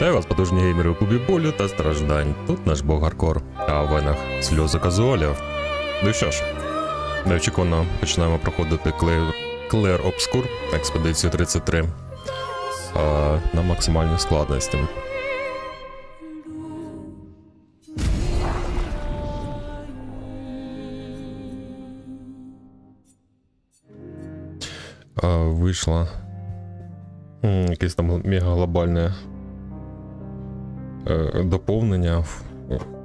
Вітаю вас, потужні геймери у клубі болю та страждань. Тут наш бог Гаркор, а в венах сльози казуалів. Ну що ж, неочікувано починаємо проходити Клеер, Клеер Обскур, експедицію 33 а, на максимальній складності. А, вийшло м, якесь там мегаглобальне е, доповнення, в-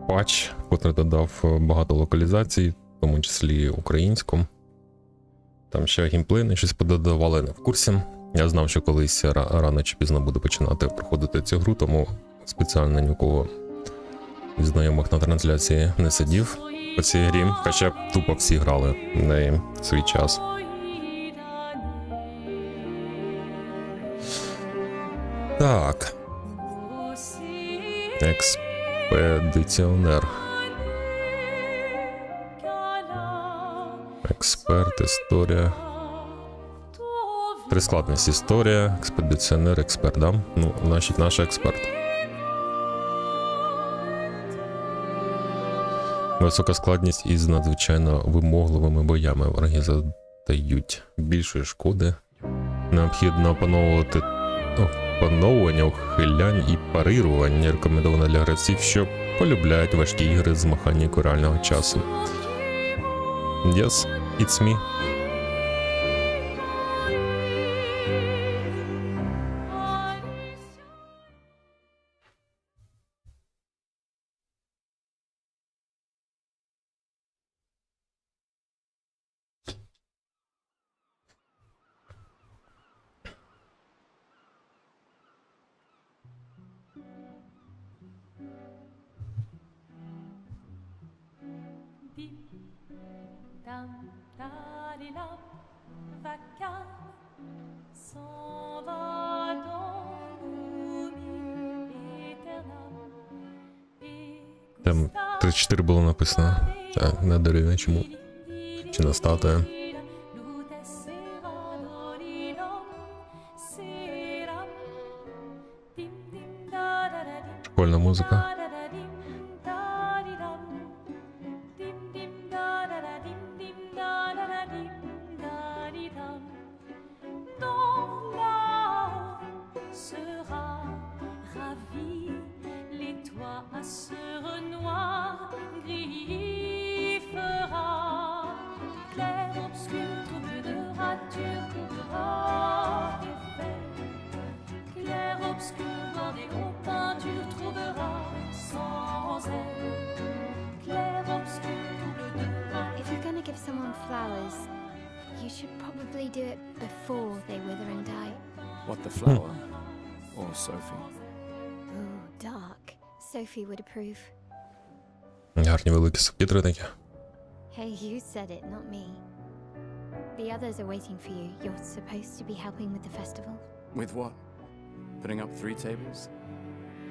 патч, котрий додав е, багато локалізацій, в тому числі українську. Там ще геймплейне щось пододавали не в курсі. Я знав, що колись рано чи пізно буду починати проходити цю гру, тому спеціально нікого із знайомих на трансляції не сидів по цій грі, хоча тупо всі грали в неї свій час. Так, експедиціонер. Експерт, історія. Трискладність історія, експедиціонер, експерт, да? Ну, значить, наш експерт. Висока складність із надзвичайно вимогливими боями. Вороги задають більшої шкоди. Необхідно опановувати опановування, ухилянь і парирування рекомендовано для гравців, що полюбляють важкі ігри з механікою реального часу. Yes, it's me. Там 34 було написано. Та, не дорівнює чому. Чи на статуя. Прикольна музика. Sera ravi, les toits à ce If you're gonna give someone flowers, you should probably do it before they wither and die. What, the flower? or Sophie? Ooh, dark. Sophie would approve. Гарні великі субтитри такі. Hey, you said it, not me. The others are waiting for you. You're supposed to be helping with the festival. With what? Putting up three tables?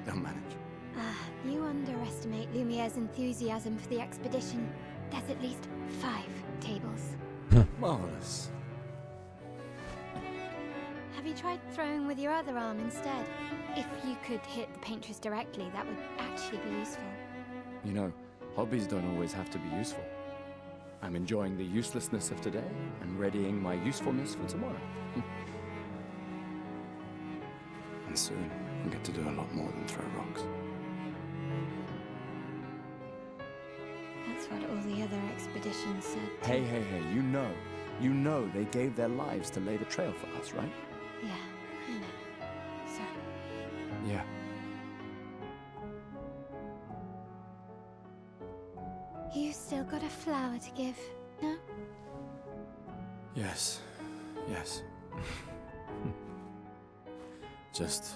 They'll manage. Ah, you underestimate Lumiere's enthusiasm for the expedition. There's at least five tables. Marvelous. Have you tried throwing with your other arm instead? If you could hit the paintress directly, that would actually be useful. You know, hobbies don't always have to be useful. I'm enjoying the uselessness of today and readying my usefulness for tomorrow. and soon, I'll get to do a lot more than throw rocks. The other expeditions said. Hey, hey, hey, you know, you know they gave their lives to lay the trail for us, right? Yeah, I know. Sorry. Yeah. You still got a flower to give, no? Yes, yes. Just.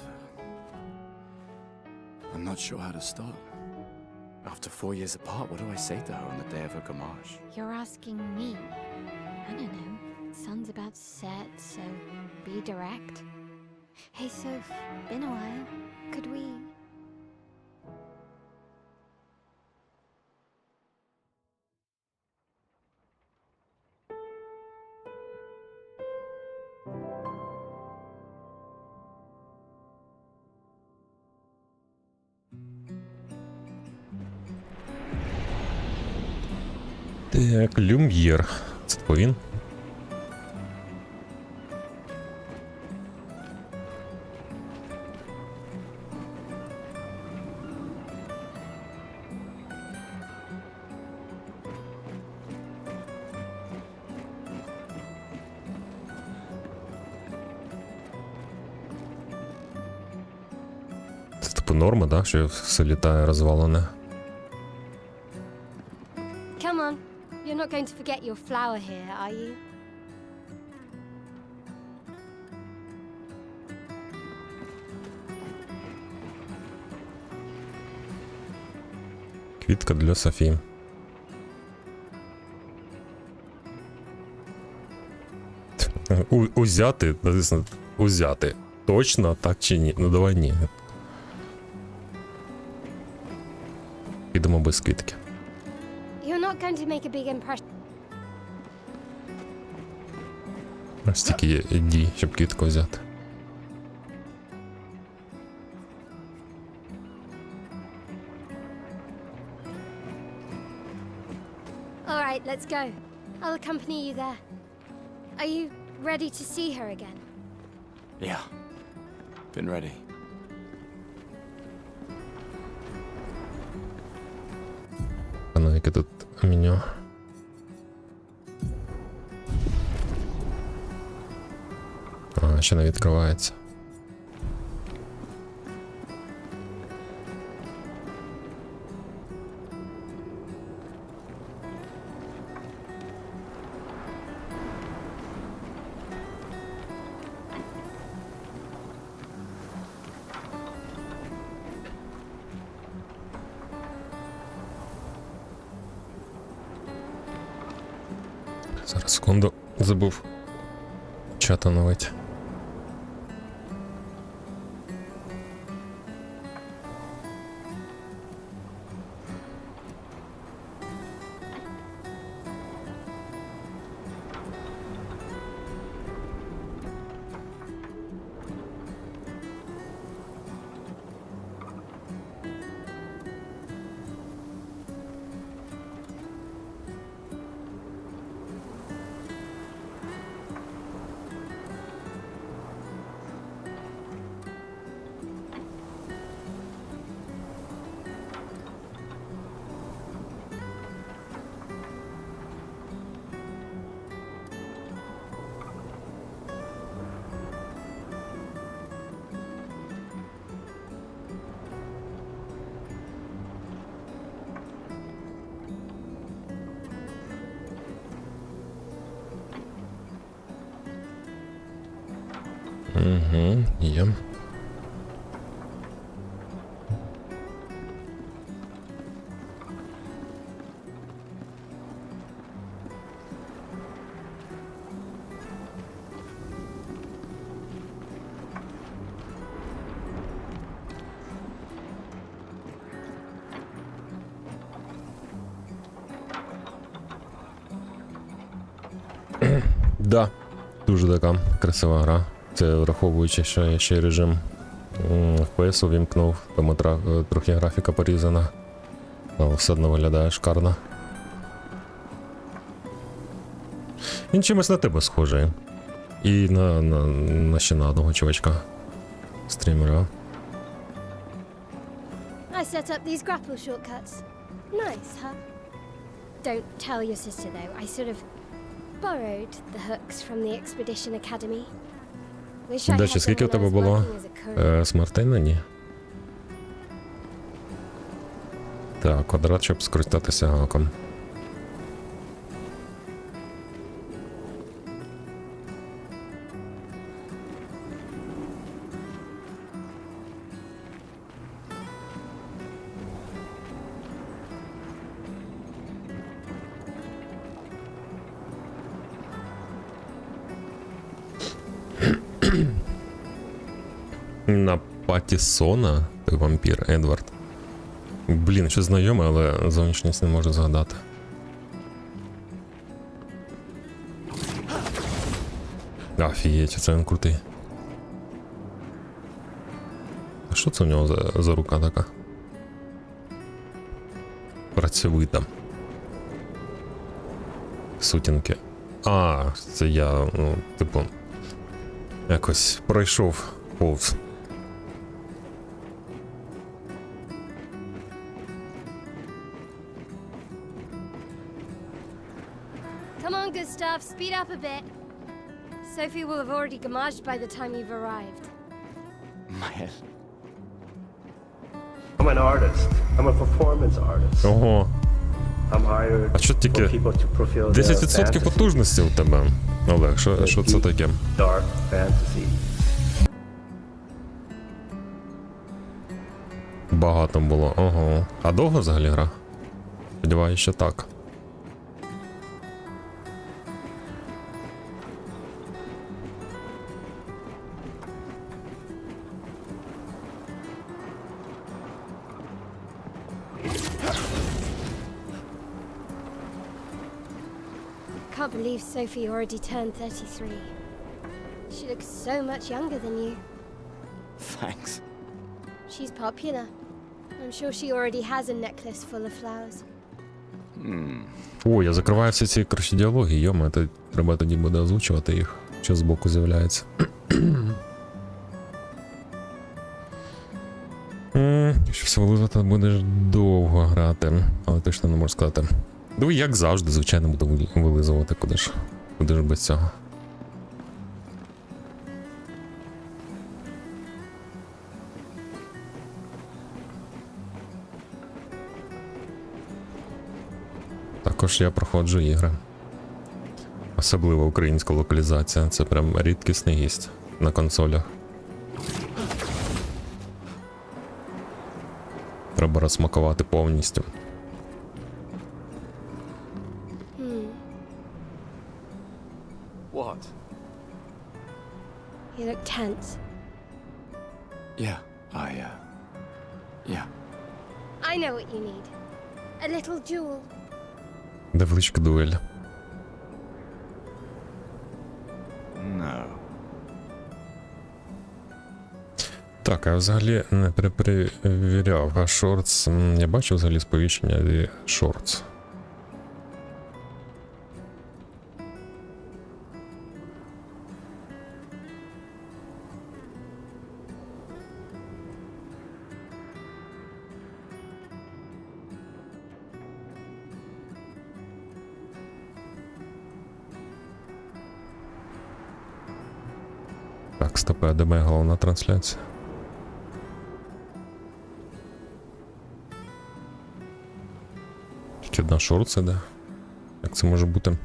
I'm not sure how to start. After four years apart, what do I say to her on the day of her gamage? You're asking me. I don't know. Sun's about set, so be direct. Hey, Soph, been a while. Could we Так, Люм'єр. Це типу він. Це типу норма, да? Що все літає розвалене. to forget your flower here, are you? Квітка для Софі. У, узяти, написано, узяти. Точно так чи ні? Ну давай ні. Підемо без квітки. You're not going to make a big impression. Ось тільки є дій, щоб квітку взяти. All right, let's go. I'll accompany you there. Are you ready to see her again? Yeah. Been ready. А ну яке тут меню. А, ще не відкривається. Зараз секунду забув чат оновить. Є. Да, дуже така красива гра. Це враховуючи, що я ще режим FPS увімкнув, тому е, трохи графіка порізана. Але все одно виглядає шикарно. Він чимось на тебе схожий. І на, на, на ще на одного чувачка. Стрімера. I set up these grapple shortcuts. Nice, huh? Don't tell your sister though. I sort of borrowed the hooks from the Expedition Academy. Them скільки у тебе було е, смертей ні? Так, квадрат, щоб скористатися гаком. На Патісона, ти вампір Едвард. Блін, що знайоме, але зовнішність не можу згадати. Офігеть, це він крутий. А що це у нього за, за рука така? Працьовита. сутінки. А, це я, ну, типу, якось пройшов повз. Speed up a bit. Sophie will have already gamaged by the time you've arrived. My head. I'm an artist. I'm a performance artist. Ого, I'm hired а що тільки people to fulfill their 10% потужності у тебе, Олег, що, що це таке? dark fantasy. Багато було. Ого. А довго взагалі гра? Сподіваюся, що так. Believe Sophie already turned 33. She looks so much younger than you. Thanks. She's popular. I'm sure she already has a necklace full of flowers. О, я закриваю всі ці коротше, діалоги, йома, то треба тоді буде озвучувати їх, що збоку з'являється. М, все вилизати, будеш довго грати, але точно не можу сказати. Ну, як завжди, звичайно, буду вилизувати, куди ж. Куди ж без цього. Також я проходжу ігри. Особливо українська локалізація. Це прям рідкісний гість на консолях. Треба розсмакувати повністю. Дуель. No. Так, а взагалі не перепровіряв, а шортс. Я бачив взагалі сповіщення шортс. Моя головна трансляція? Тільки одна шорт іде. Як це може бути?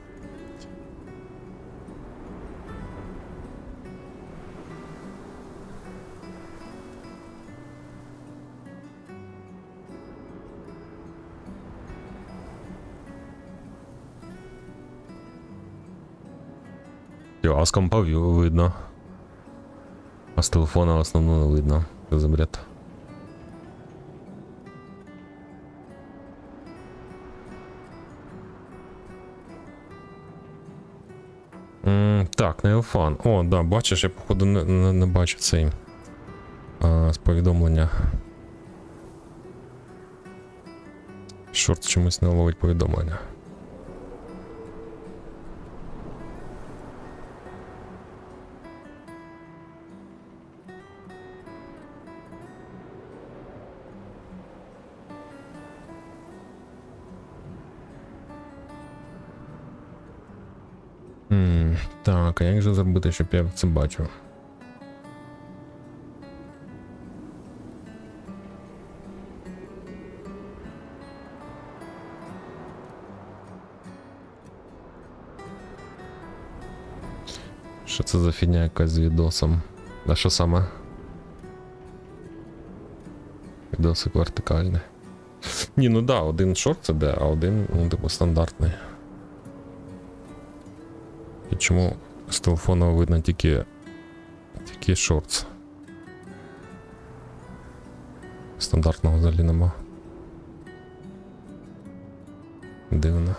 Йо, компа видно. З телефона в основному не видно. Що за бред? М, так, Нейлфан. О, да, бачиш, я походу не, не, не бачу цей а, з повідомлення. Шорт чомусь не ловить повідомлення. М, Так, а як же зробити, щоб я це бачив? Що це за фігня якась з відосом? А що саме? Відосик вертикальний. Ні, ну да, один шорт це де, а один, ну, типу, стандартний. Чому з телефона видно тільки. тільки шортс? Стандартного взагалі нема. Дивно.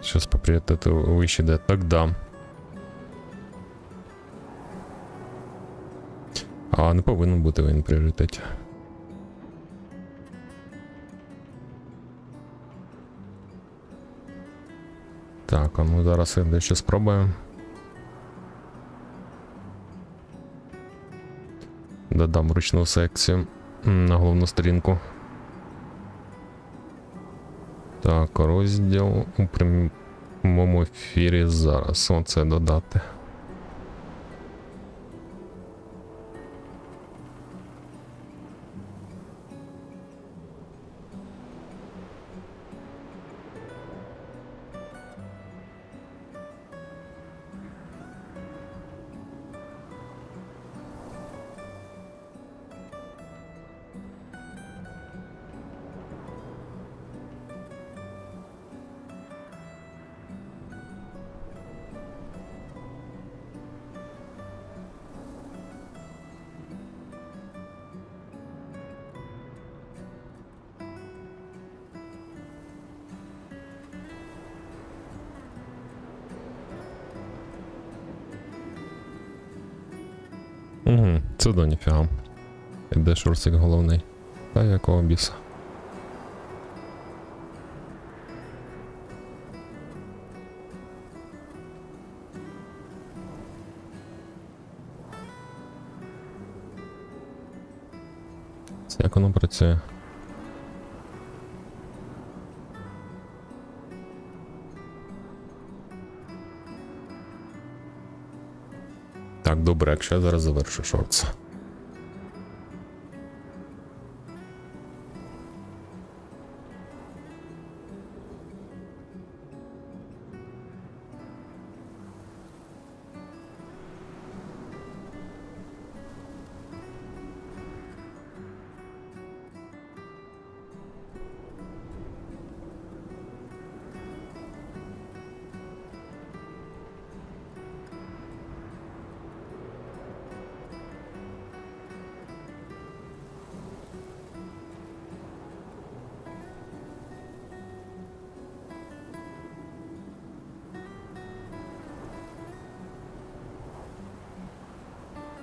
Сейчас по пріоритету вище йде. Так да. А не повинен бути він в пріоритеті. Так, а ну зараз дещо спробуємо. Додам ручну секцію на головну сторінку. Так, розділ у прямому ефірі зараз. Оце додати. Це до ніфіга. Іде шурсик головний. Та якого біса. Це Як воно працює? Так, добре, якщо я зараз завершу шортс.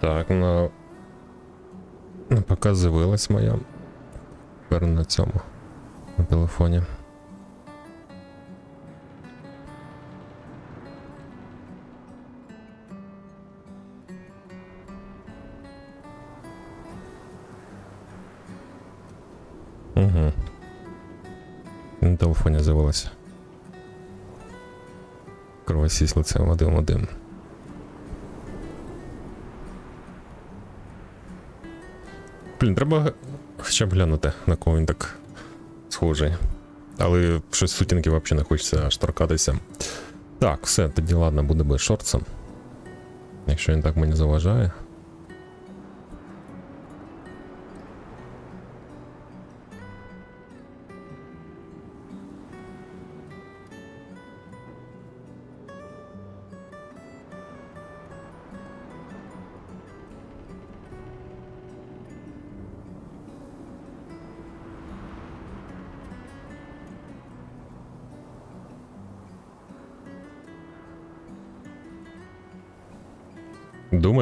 Так, на. На ПК з'явилась моя. Тепер на цьому. На телефоні. Угу. На телефоні з'явилася. Кровосісь лицем один Блін, треба хоча б глянути, на кого він так схожий. Але щось сутінки взагалі не хочеться аж торкатися. Так, все, тоді ладно, буде без шорцем. Якщо він так мені заважає.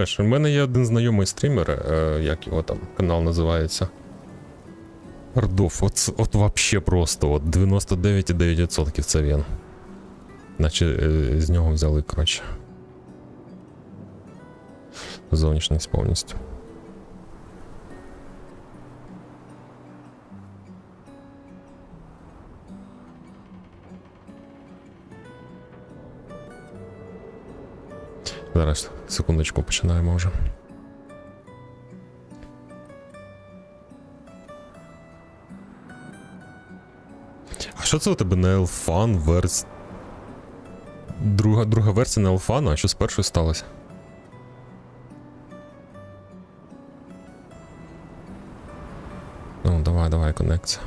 Думаєш, у мене є один знайомий стрімер, е, як його там канал називається. Ордов, от, от вообще просто, от 99,9% це він. Наче е, з нього взяли, коротше. Зовнішність повністю. Зараз, секундочку, починаємо вже. А що це у тебе на Елфан верс... Друга, друга версія на Елфана, а що з першою сталося? Ну, давай, давай, конекція.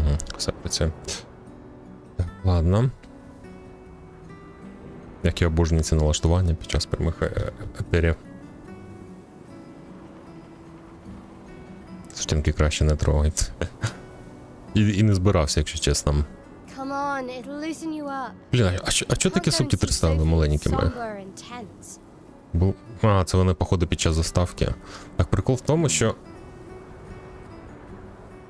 Угу, все працює. Так, ладно. Як я обожнюю ці налаштування під час прямих етерів. Штинки краще не трогать. І, і не збирався, якщо чесно. Блін, а, а, а чого такі ставили Sophie маленькими? Бу... А, це вони, походу, під час заставки. Так, прикол в тому, що.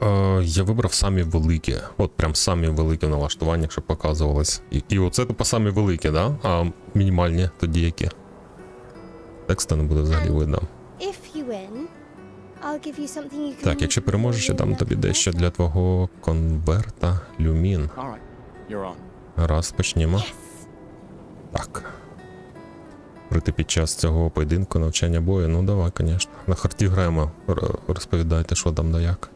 Е, я вибрав самі великі. От прям самі великі в налаштуваннях, щоб показувалось. І, і оце типу самі великі, да? А мінімальні тоді які. Текста не буде взагалі видно. You can Так, якщо переможеш, я дам тобі дещо для твого конверта люмін. Раз, почнімо. Так. Прийти під час цього поєдинку, навчання бою. Ну давай, звісно. На харті граємо. Р- Розповідайте, що там да як.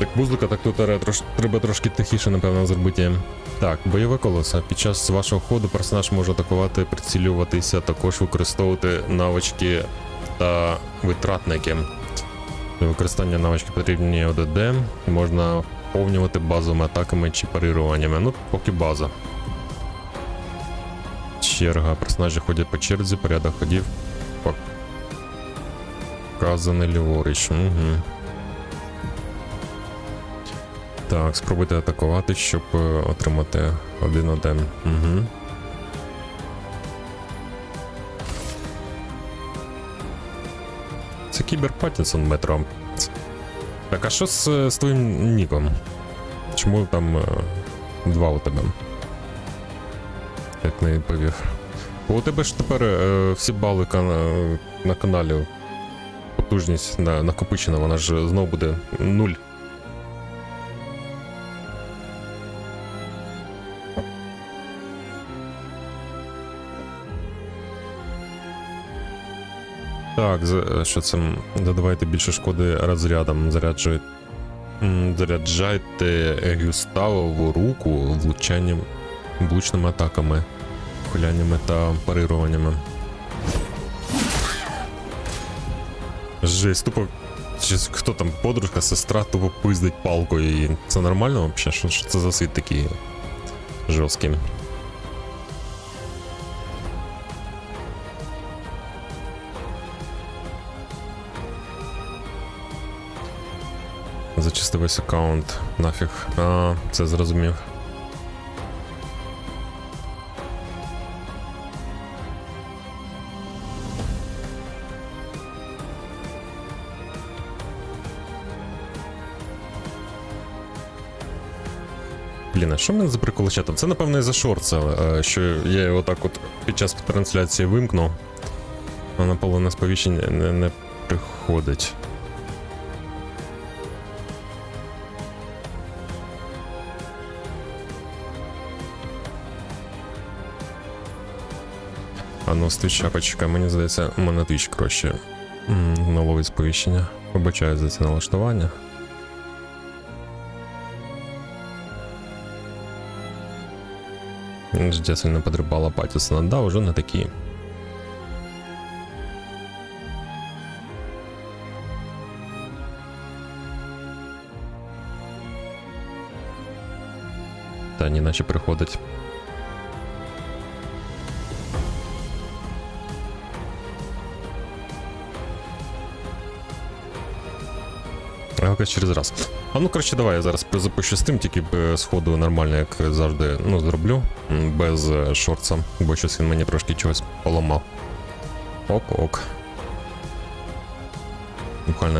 Так, музика, так тут трош, треба трошки тихіше, напевно, зробити. Так, бойове колесо. Під час вашого ходу персонаж може атакувати, прицілюватися, також використовувати навички та витратники. Для використання навички потрібні ОДД. Можна повнювати базовими атаками чи парируваннями. Ну, поки база. Черга. Персонажі ходять по черзі, порядок ходів. Показаний ліворуч. Угу. Так, спробуйте атакувати, щоб е, отримати один один. Угу. Це Кібер Паттінсон метро. Так, а що з, з твоїм ніком? Чому там е, два у тебе? Як не відповів. Бо у тебе ж тепер е, всі бали кана- на каналі. Потужність на, накопичена, вона ж знову буде нуль. Так, за- що це? Додавайте більше шкоди розрядом. Заряджуйте. Заряджайте Гюставову руку влучанням, влучними атаками, хуляннями та парируваннями. Жесть, тупо. Хто там, подружка, сестра, тупо пиздить палкою. І це нормально взагалі? Що, що це за світ такий жорсткий? Зачисти весь аккаунт. Нафіг. А, це зрозумів. Блін, а що в мене за прикол чатом? Це, напевно, і за шорца, е, що я його так от під час трансляції вимкнув, а на половина сповіщень не, не приходить. А ну, з твіча, почекай, мені здається, у мене твіч краще. М, Наловить сповіщення. Вибачаю за ці налаштування. Життя сильно подрибала Паттісона. Да, уже не такі. Та ні, наче приходить. Якось через раз. А ну коротше, давай я зараз запущу тим, тільки сходу нормально, як завжди, ну, зроблю. Без е, шорца, бо щось він мені трошки чогось поламав. Ок-ок. Буквально